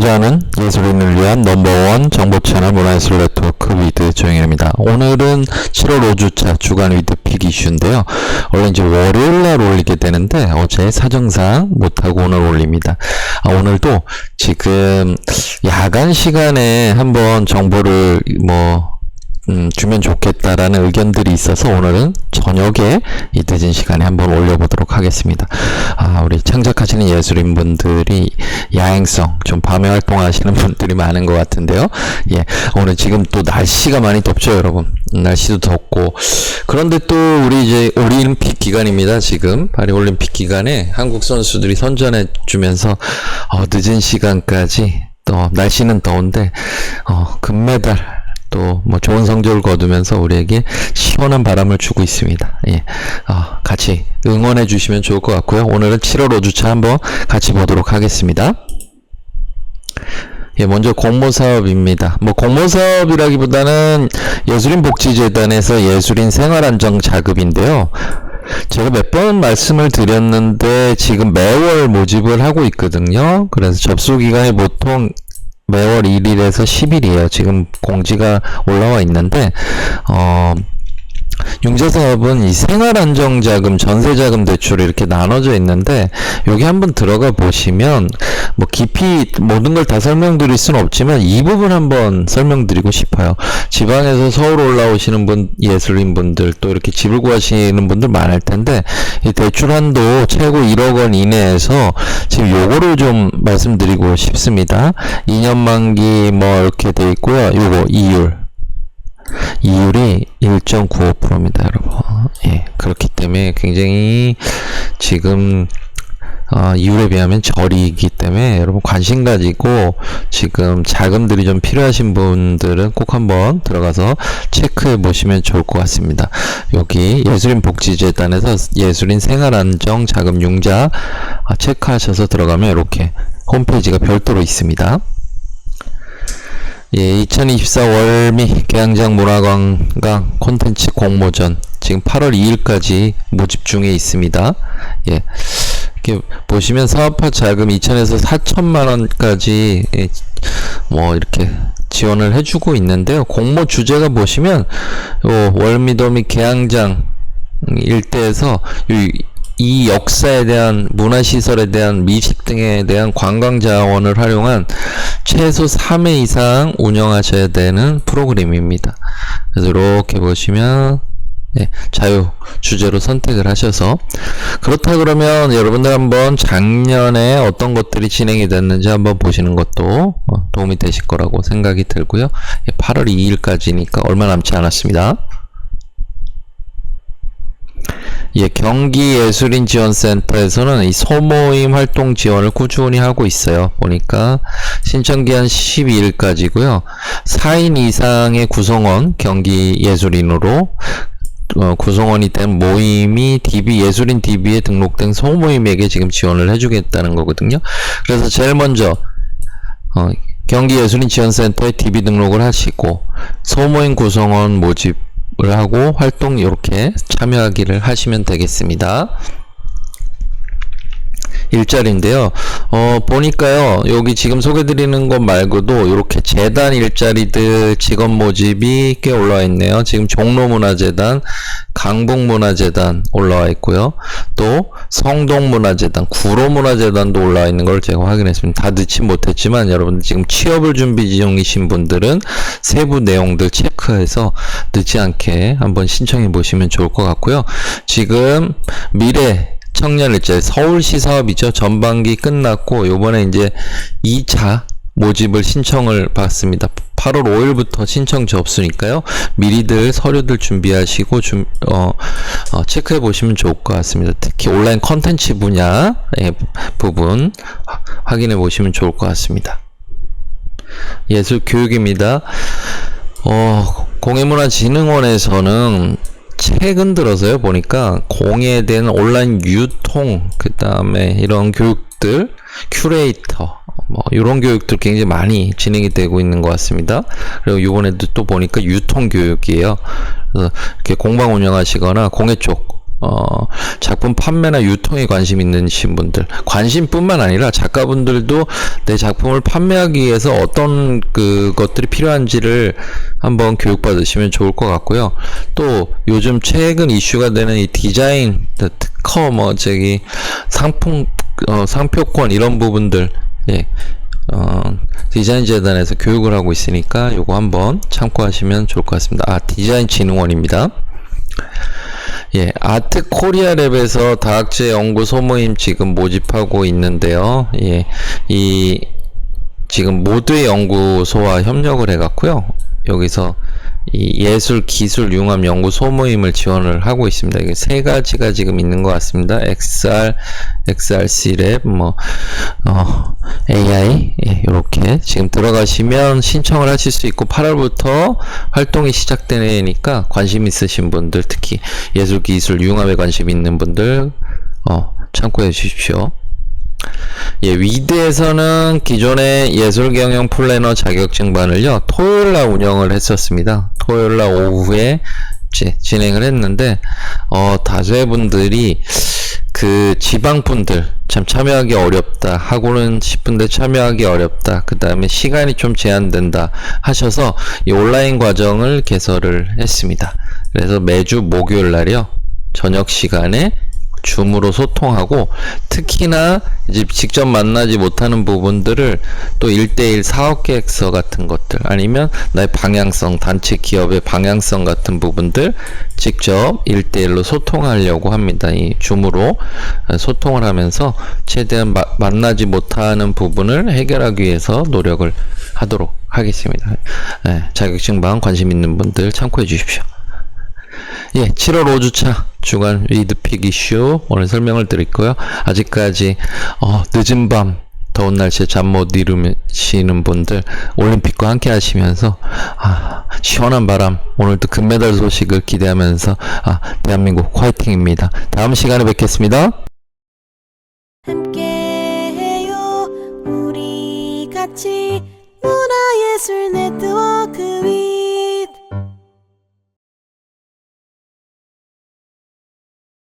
알고자 하는 예술인을 위한 넘버원 정보 채널 문화예술 네트워크 위드 조영일입니다. 오늘은 7월 5주차 주간 위드 픽 이슈인데요. 원래 이제 월요일 날 올리게 되는데 어제 사정상 못하고 오늘 올립니다. 아, 오늘도 지금 야간 시간에 한번 정보를 뭐 음, 주면 좋겠다라는 의견들이 있어서 오늘은 저녁에 이 늦은 시간에 한번 올려보도록 하겠습니다. 아, 우리 창작하시는 예술인 분들이 야행성, 좀 밤에 활동하시는 분들이 많은 것 같은데요. 예, 오늘 지금 또 날씨가 많이 덥죠, 여러분. 날씨도 덥고. 그런데 또 우리 이제 올림픽 기간입니다, 지금. 파리 올림픽 기간에 한국 선수들이 선전해 주면서, 어, 늦은 시간까지 또 날씨는 더운데, 어, 금메달, 또 뭐 좋은 성적을 거두면서 우리에게 시원한 바람을 주고 있습니다. 예, 어, 같이 응원해 주시면 좋을 것 같고요. 오늘은 7월 5주차 한번 같이 보도록 하겠습니다. 예, 먼저 공모 사업입니다. 뭐 공모 사업이라기보다는 예술인 복지재단에서 예술인 생활안정 자급인데요. 제가 몇 번 말씀을 드렸는데 지금 매월 모집을 하고 있거든요. 그래서 접수 기간이 보통 매월 1일에서 10일이에요. 지금 공지가 올라와 있는데 어 융자사업은 이 생활안정자금, 전세자금 대출이 이렇게 나눠져 있는데 여기 한번 들어가 보시면 뭐 깊이 모든 걸 다 설명드릴 수는 없지만 이 부분 한번 설명드리고 싶어요. 지방에서 서울 올라오시는 분 예술인 분들 또 이렇게 집을 구하시는 분들 많을 텐데 이 대출 한도 최고 1억 원 이내에서 지금 요거를 좀 말씀드리고 싶습니다. 2년 만기 뭐 이렇게 돼 있고요. 요거 이율 이율이 1.95%입니다, 여러분. 예, 그렇기 때문에 굉장히 지금 어, 이율에 비하면 저리이기 때문에 여러분 관심 가지고 지금 자금들이 좀 필요하신 분들은 꼭 한번 들어가서 체크해 보시면 좋을 것 같습니다. 여기 예술인 복지재단에서 예술인 생활안정 자금 융자 아, 체크하셔서 들어가면 이렇게 홈페이지가 별도로 있습니다. 예, 2024 월미 개항장 문화관광 콘텐츠 공모전 지금 8월 2일까지 모집 중에 있습니다. 예. 이렇게 보시면 사업화 자금 2천에서 4천만 원까지 예, 뭐 이렇게 지원을 해주고 있는데요. 공모 주제가 보시면 요 월미도미 개항장 일대에서 이, 이 역사에 대한 문화시설에 대한 미식 등에 대한 관광 자원을 활용한 최소 3회 이상 운영하셔야 되는 프로그램입니다. 그래서 이렇게 보시면 네, 자유 주제로 선택을 하셔서 그렇다 그러면 여러분들 한번 작년에 어떤 것들이 진행이 됐는지 한번 보시는 것도 어, 도움이 되실 거라고 생각이 들고요. 8월 2일까지니까 얼마 남지 않았습니다. 예, 경기예술인지원센터에서는 이 소모임 활동 지원을 꾸준히 하고 있어요. 보니까 신청기한 12일까지고요. 4인 이상의 구성원 경기예술인으로 어, 구성원이 된 모임이 DB 예술인 DB에 등록된 소모임에게 지금 지원을 해주겠다는 거거든요. 그래서 제일 먼저 어, 경기예술인 지원센터에 DB 등록을 하시고 소모임 구성원 모집 을 하고 활동 이렇게 참여하기를 하시면 되겠습니다. 일자리인데요. 어, 보니까요, 여기 지금 소개드리는 것 말고도 이렇게 재단 일자리들 직업 모집이 꽤 올라와 있네요. 지금 종로문화재단, 강북문화재단 올라와 있고요. 또 성동문화재단, 구로문화재단도 올라와 있는 걸 제가 확인했습니다. 다 넣지 못했지만 여러분들 지금 취업을 준비 중이신 분들은 세부 내용들 체크해서 늦지 않게 한번 신청해 보시면 좋을 것 같고요. 지금 미래 청년 일자리 서울시 사업이죠. 전반기 끝났고 요번에 이제 2차 모집을 신청을 받습니다. 8월 5일부터 신청 접수니까요. 미리들 서류들 준비하시고 좀 어, 어, 체크해 보시면 좋을 것 같습니다. 특히 온라인 컨텐츠 분야 의 부분 확인해 보시면 좋을 것 같습니다. 예술 교육입니다. 어, 공예문화진흥원에서는 최근 들어서요 보니까 공예에 대한 온라인 유통 그 다음에 이런 교육들 큐레이터 뭐 이런 교육들 굉장히 많이 진행이 되고 있는 것 같습니다. 그리고 이번에도 또 보니까 유통 교육이에요. 그래서 이렇게 공방 운영하시거나 공예 쪽 어, 작품 판매나 유통에 관심 있으신 분들, 관심뿐만 아니라 작가분들도 내 작품을 판매하기 위해서 어떤 그 것들이 필요한지를 한번 교육받으시면 좋을 것 같고요. 또 요즘 최근 이슈가 되는 이 디자인 특허 뭐 저기 상품 어, 상표권 이런 부분들 예. 어, 디자인 재단에서 교육을 하고 있으니까 요거 한번 참고하시면 좋을 것 같습니다. 아, 디자인 진흥원입니다. 예, 아트 코리아 랩에서 다학제 연구 소모임 지금 모집하고 있는데요. 예, 이 지금 모두의 연구소와 협력을 해갖고요. 여기서 이 예술 기술 융합 연구 소모임을 지원을 하고 있습니다. 이게 세 가지가 지금 있는 것 같습니다. XR, XRC 랩, 뭐, 어, AI, 예, 요렇게 지금 들어가시면 신청을 하실 수 있고 8월부터 활동이 시작되니까 관심 있으신 분들, 특히 예술 기술 융합에 관심 있는 분들, 어, 참고해 주십시오. 예, 위드에서는 기존의 예술 경영 플래너 자격증반을요, 토요일 날 운영을 했었습니다. 토요일 날 오후에 지- 진행을 했는데, 어, 다수의분들이 그 지방분들 참 참여하기 어렵다 하고는 싶은데 참여하기 어렵다. 그 다음에 시간이 좀 제한된다 하셔서 이 온라인 과정을 개설을 했습니다. 그래서 매주 목요일 날이요. 저녁 시간에 줌으로 소통하고 특히나 이제 직접 만나지 못하는 부분들을 또 1대1 사업 계획서 같은 것들 아니면 나의 방향성 단체 기업의 방향성 같은 부분들 직접 1대1로 소통하려고 합니다. 이 줌으로 소통을 하면서 최대한 마- 만나지 못하는 부분을 해결하기 위해서 노력을 하도록 하겠습니다. 예, 자격증 방 관심 있는 분들 참고해 주십시오. 예, 7월 5주차 주간 리드픽 이슈 오늘 설명을 드렸고요. 아직까지 어, 늦은 밤 더운 날씨에 잠 못 이루시는 분들 올림픽과 함께 하시면서 아, 시원한 바람 오늘도 금메달 소식을 기대하면서 아, 대한민국 화이팅입니다. 다음 시간에 뵙겠습니다. 함께해요 우리 같이 문화예술